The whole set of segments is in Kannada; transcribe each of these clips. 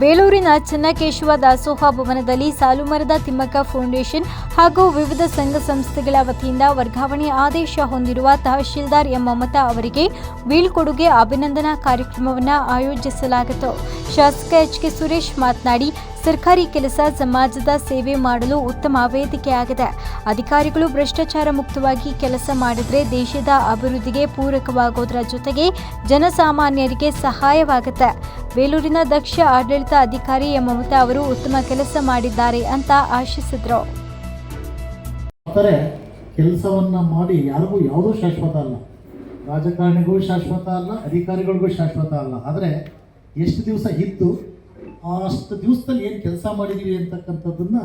ಬೇಲೂರಿನ ಚನ್ನಕೇಶವ ದಾಸೋಹ ಭವನದಲ್ಲಿ ಸಾಲುಮರದ ತಿಮ್ಮಕ್ಕ ಫೌಂಡೇಶನ್ ಹಾಗೂ ವಿವಿಧ ಸಂಘ ಸಂಸ್ಥೆಗಳ ವತಿಯಿಂದ ವರ್ಗಾವಣೆ ಆದೇಶ ಹೊಂದಿರುವ ತಹಶೀಲ್ದಾರ್ ಎಂ ಮಮತಾ ಅವರಿಗೆ ಬೀಳ್ಕೊಡುಗೆ ಅಭಿನಂದನಾ ಕಾರ್ಯಕ್ರಮವನ್ನು ಆಯೋಜಿಸಲಾಗಿತ್ತು. ಶಾಸಕ ಎಚ್ ಕೆ ಸುರೇಶ್ ಮಾತನಾಡಿ ಸರ್ಕಾರಿ ಕೆಲಸ ಸಮಾಜದ ಸೇವೆ ಮಾಡಲು ಉತ್ತಮ ವೇದಿಕೆಯಾಗಿದೆ. ಅಧಿಕಾರಿಗಳು ಭ್ರಷ್ಟಾಚಾರ ಮುಕ್ತವಾಗಿ ಕೆಲಸ ಮಾಡಿದರೆ ದೇಶದ ಅಭಿವೃದ್ಧಿಗೆ ಪೂರಕವಾಗೋದರ ಜೊತೆಗೆ ಜನಸಾಮಾನ್ಯರಿಗೆ ಸಹಾಯವಾಗುತ್ತೆ. ಬೇಲೂರಿನ ದಕ್ಷ ಆಡಳಿತ ಅಧಿಕಾರಿ ಮಮತಾ ಅವರು ಉತ್ತಮ ಕೆಲಸ ಮಾಡಿದ್ದಾರೆ ಅಂತ ಆಶಿಸಿದ್ರು. ಕೆಲಸವನ್ನ ಮಾಡಿ ಯಾರಿಗೂ ಯಾವುದೂ ಶಾಶ್ವತ ಅಲ್ಲ. ರಾಜಕಾರಣಿಗೂ ಶಾಶ್ವತ ಅಲ್ಲ, ಅಧಿಕಾರಿಗಳಿಗೂ ಶಾಶ್ವತ ಅಲ್ಲ. ಆದರೆ ಎಷ್ಟು ದಿವಸ ಇದ್ದು ಅಷ್ಟು ದಿವಸದಲ್ಲಿ ಏನು ಕೆಲಸ ಮಾಡಿದ್ದೀವಿ ಅಂತಕ್ಕಂಥದ್ದನ್ನು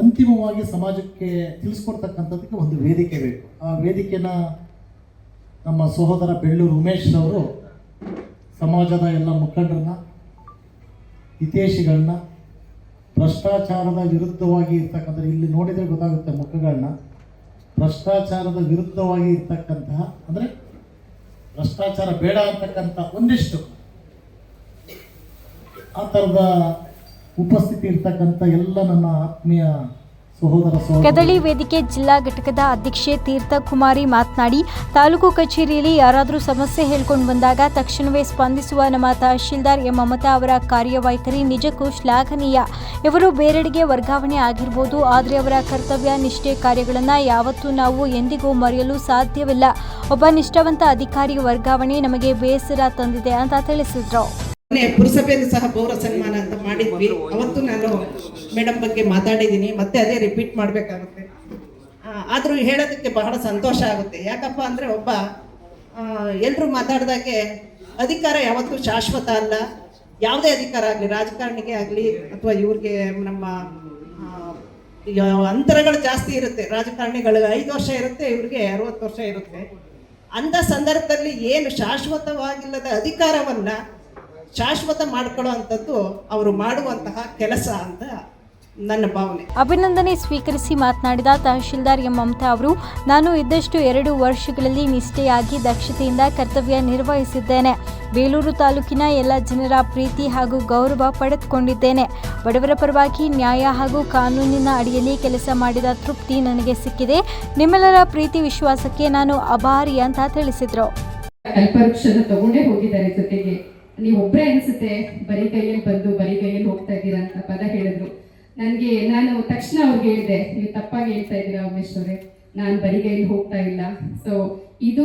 ಅಂತಿಮವಾಗಿ ಸಮಾಜಕ್ಕೆ ತಿಳಿಸ್ಕೊಡ್ತಕ್ಕಂಥದ್ದಕ್ಕೆ ಒಂದು ವೇದಿಕೆ ಬೇಕು. ಆ ವೇದಿಕೆನ ನಮ್ಮ ಸಹೋದರ ಬೆಳ್ಳೂರು ಉಮೇಶ್ರವರು ಸಮಾಜದ ಎಲ್ಲ ಮುಖಂಡರನ್ನ ಹಿತೇಶಿಗಳನ್ನ ಭ್ರಷ್ಟಾಚಾರದ ವಿರುದ್ಧವಾಗಿ ಇರ್ತಕ್ಕಂಥ, ಇಲ್ಲಿ ನೋಡಿದರೆ ಗೊತ್ತಾಗುತ್ತೆ ಮುಖಗಳನ್ನ, ಭ್ರಷ್ಟಾಚಾರದ ವಿರುದ್ಧವಾಗಿ ಇರ್ತಕ್ಕಂತಹ, ಅಂದರೆ ಭ್ರಷ್ಟಾಚಾರ ಬೇಡ ಅಂತಕ್ಕಂಥ ಒಂದಿಷ್ಟು ಆ ಉಪಸ್ಥಿತಿ ಇರ್ತಕ್ಕಂಥ ಎಲ್ಲ ನನ್ನ ಆತ್ಮೀಯ ಕದಳಿ ವೇದಿಕೆ ಜಿಲ್ಲಾ ಘಟಕದ ಅಧ್ಯಕ್ಷೆ ತೀರ್ಥಕುಮಾರಿ ಮಾತನಾಡಿ, ತಾಲೂಕು ಕಚೇರಿಯಲ್ಲಿ ಯಾರಾದರೂ ಸಮಸ್ಯೆ ಹೇಳ್ಕೊಂಡು ಬಂದಾಗ ತಕ್ಷಣವೇ ಸ್ಪಂದಿಸುವ ನಮ್ಮ ತಹಶೀಲ್ದಾರ್ ಎಂ ಮಮತಾ ಅವರ ಕಾರ್ಯವೈಖರಿ ನಿಜಕ್ಕೂ ಶ್ಲಾಘನೀಯ. ಇವರು ಬೇರೆಡೆಗೆ ವರ್ಗಾವಣೆ ಆಗಿರ್ಬೋದು, ಆದರೆ ಅವರ ಕರ್ತವ್ಯ, ನಿಷ್ಠೆ ಕಾರ್ಯಗಳನ್ನು ಯಾವತ್ತೂ ನಾವು ಎಂದಿಗೂ ಮರೆಯಲು ಸಾಧ್ಯವಿಲ್ಲ. ಒಬ್ಬ ನಿಷ್ಠಾವಂತ ಅಧಿಕಾರಿ ವರ್ಗಾವಣೆ ನಮಗೆ ಬೇಸರ ತಂದಿದೆ ಅಂತ ತಿಳಿಸಿದ್ರು. ಪುರಸಭೆಯಲ್ಲಿ ಸಹ ಪೌರ ಸನ್ಮಾನ ಅಂತ ಮಾಡಿದ್ವಿ. ಅವತ್ತು ನಾನು ಮೇಡಮ್ ಬಗ್ಗೆ ಮಾತಾಡಿದ್ದೀನಿ. ಮತ್ತೆ ಅದೇ ರಿಪೀಟ್ ಮಾಡಬೇಕಾಗುತ್ತೆ. ಆದರೂ ಹೇಳೋದಕ್ಕೆ ಬಹಳ ಸಂತೋಷ ಆಗುತ್ತೆ. ಯಾಕಪ್ಪ ಅಂದರೆ ಒಬ್ಬ ಎಲ್ಲರೂ ಮಾತಾಡಿದಾಗೆ ಅಧಿಕಾರ ಯಾವತ್ತೂ ಶಾಶ್ವತ ಅಲ್ಲ. ಯಾವುದೇ ಅಧಿಕಾರ ಆಗಲಿ ರಾಜಕಾರಣಿಗೆ ಆಗಲಿ ಅಥವಾ ಇವ್ರಿಗೆ ನಮ್ಮ ಅಂತರಗಳು ಜಾಸ್ತಿ ಇರುತ್ತೆ. ರಾಜಕಾರಣಿಗಳು ಐದು ವರ್ಷ ಇರುತ್ತೆ ಇವ್ರಿಗೆ ಅರವತ್ತು ವರ್ಷ ಇರುತ್ತೆ. ಅಂಥ ಸಂದರ್ಭದಲ್ಲಿ ಏನು ಶಾಶ್ವತವಾಗಿಲ್ಲದ ಅಧಿಕಾರವನ್ನು ಶಾಶ್ವತ ಮಾಡ್ಕೊಳ್ಳೋ ಅಂಥದ್ದು ಅವರು ಮಾಡುವಂತಹ ಕೆಲಸ ಅಂತ ನನ್ನ ಭಾವನೆ. ಅಭಿನಂದನೆ ಸ್ವೀಕರಿಸಿ ಮಾತನಾಡಿದ ತಹಶೀಲ್ದಾರ್ ಎಂ ಮಮತಾ ಅವರು ನಾನು ಇದ್ದಷ್ಟು ಎರಡು ವರ್ಷಗಳಲ್ಲಿ ನಿಷ್ಠೆಯಾಗಿ ದಕ್ಷತೆಯಿಂದ ಕರ್ತವ್ಯ ನಿರ್ವಹಿಸಿದ್ದೇನೆ. ಬೇಲೂರು ತಾಲೂಕಿನ ಎಲ್ಲ ಜನರ ಪ್ರೀತಿ ಹಾಗೂ ಗೌರವ ಪಡೆದುಕೊಂಡಿದ್ದೇನೆ. ಬಡವರ ಪರವಾಗಿ ನ್ಯಾಯ ಹಾಗೂ ಕಾನೂನಿನ ಅಡಿಯಲ್ಲಿ ಕೆಲಸ ಮಾಡಿದ ತೃಪ್ತಿ ನನಗೆ ಸಿಕ್ಕಿದೆ. ನಿಮ್ಮೆಲ್ಲರ ಪ್ರೀತಿ ವಿಶ್ವಾಸಕ್ಕೆ ನಾನು ಅಭಾರಿ ಅಂತ ತಿಳಿಸಿದರು. ನೀವು ಒಬ್ಬರೇ ಅನ್ಸುತ್ತೆ, ಬರೀ ಕೈಯಲ್ಲಿ ಬಂದು, ಬರೀ ಕೈಯಲ್ಲಿ ಹೋಗ್ತಾ ಇದ್ದೀರಾ ಅಂತ ಪದ ಹೇಳಿದ್ರು. ನನಗೆ, ನಾನು ತಕ್ಷಣ ಅವ್ರಿಗೆ ಹೇಳಿದೆ, ನೀವು ತಪ್ಪಾಗಿ ಹೇಳ್ತಾ ಇದ್ದೀರಾ ಉಮೇಶ್ ನಾನು ಬರಿಗೈಯಲ್ಲಿ ಹೋಗ್ತಾ ಇಲ್ಲ. ಸೊ ಇದು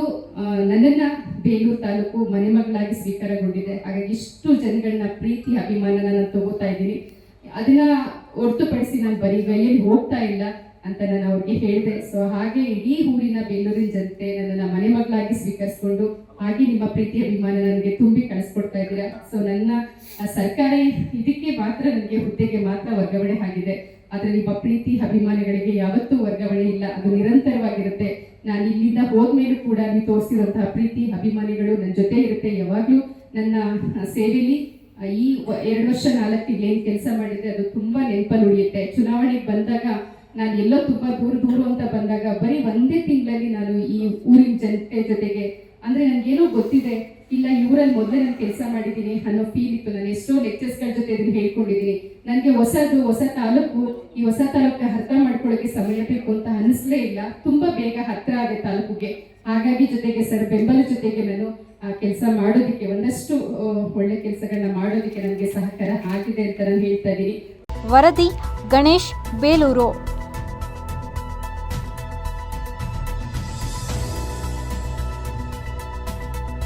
ನನ್ನನ್ನ ಬೇಲೂರು ತಾಲೂಕು ಮನೆ ಮಗಳಾಗಿ ಸ್ವೀಕಾರಗೊಂಡಿದೆ. ಹಾಗಾಗಿ ಇಷ್ಟು ಜನಗಳನ್ನ ಪ್ರೀತಿ ಅಭಿಮಾನ ನಾನು ತಗೋತಾ ಇದ್ದೀನಿ. ಅದನ್ನ ಹೊರತುಪಡಿಸಿ ನಾನು ಬರಿಗೈಯಲ್ಲಿ ಹೋಗ್ತಾ ಇಲ್ಲ. ಅಂತ ನಾನು ಅವ್ರಿಗೆ ಹೇಳಿದೆ. ಸೊ ಹಾಗೆ ಇಡೀ ಊರಿನ ಬೆಂಗಳೂರಿನ ಜನತೆ ನನ್ನ ಮನೆ ಮಗಳಾಗಿ ಸ್ವೀಕರಿಸಿಕೊಂಡು ಹಾಗೆ ನಿಮ್ಮ ಪ್ರೀತಿ ಅಭಿಮಾನ ನನಗೆ ತುಂಬಿ ಕಳಿಸ್ಕೊಡ್ತಾ ಇದ್ದೀರಾ. ಸೊ ನನ್ನ ಸರ್ಕಾರ ಇದಕ್ಕೆ ಮಾತ್ರ ನನಗೆ ಹುದ್ದೆಗೆ ಮಾತ್ರ ವರ್ಗಾವಣೆ ಆಗಿದೆ. ಆದ್ರೆ ನಿಮ್ಮ ಪ್ರೀತಿ, ಅಭಿಮಾನಗಳಿಗೆ ಯಾವತ್ತೂ ವರ್ಗಾವಣೆ ಇಲ್ಲ. ಅದು ನಿರಂತರವಾಗಿರುತ್ತೆ. ನಾನು ಇಲ್ಲಿಂದ ಹೋದ್ಮೇಲೂ ಕೂಡ ನೀವು ತೋರಿಸಿರುವಂತಹ ಪ್ರೀತಿ, ಅಭಿಮಾನಿಗಳು ನನ್ನ ಜೊತೆ ಇರುತ್ತೆ. ಯಾವಾಗಲೂ ನನ್ನ ಸೇವೆಯಲ್ಲಿ ಈ ಎರಡು ವರ್ಷ ನಾಲ್ಕು ಏನು ಕೆಲಸ ಮಾಡಿದ್ರೆ ಅದು ತುಂಬಾ ನೆನಪಲ್ಲಿ ಉಳಿಯುತ್ತೆ. ಚುನಾವಣೆಗೆ ಬಂದಾಗ ನಾನು ಎಲ್ಲೋ ತುಂಬಾ ದೂರ ದೂರ ಅಂತ ಬಂದಾಗ ಬರೀ ಒಂದೇ ತಿಂಗಳಲ್ಲಿ ನಾನು ಈ ಊರಿನ ಜನತೆ ಜೊತೆಗೆ, ಅಂದ್ರೆ ನನ್ಗೇನೋ ಗೊತ್ತಿದೆ, ಇಲ್ಲ ಇವರಲ್ಲಿ ಮೊದಲೇ ನಾನು ಕೆಲಸ ಮಾಡಿದ್ದೀನಿ ಅನ್ನೋ ಫೀಲ್ ಇತ್ತು. ನಾನು ಎಷ್ಟೋ ಲೆಕ್ಚರ್ಸ್ಗಳ ಜೊತೆ ಇದನ್ನ ಹೇಳ್ಕೊಂಡಿದ್ದೀನಿ. ನನಗೆ ಹೊಸದು, ಹೊಸ ತಾಲೂಕು, ಈ ಹೊಸ ತಾಲೂಕು ಅರ್ಥ ಮಾಡ್ಕೊಳ್ಳೋಕೆ ಸಮಯ ಬೇಕು ಅಂತ ಅನಿಸ್ಲೇ ಇಲ್ಲ. ತುಂಬಾ ಬೇಗ ಹತ್ರ ಆಗಿದೆ ತಾಲೂಕಿಗೆ. ಹಾಗಾಗಿ ಜೊತೆಗೆ ಸರ್, ಬೆಂಬಲ ಜೊತೆಗೆ ನಾನು ಆ ಕೆಲಸ ಮಾಡೋದಕ್ಕೆ ಒಂದಷ್ಟು ಒಳ್ಳೆ ಕೆಲಸಗಳನ್ನ ಮಾಡೋದಕ್ಕೆ ನನಗೆ ಸಹಕಾರ ಆಗಿದೆ ಅಂತ ನಾನು ಹೇಳ್ತಾ ಇದ್ದೀನಿ. ವರದಿ, ಗಣೇಶ್, ಬೇಲೂರು.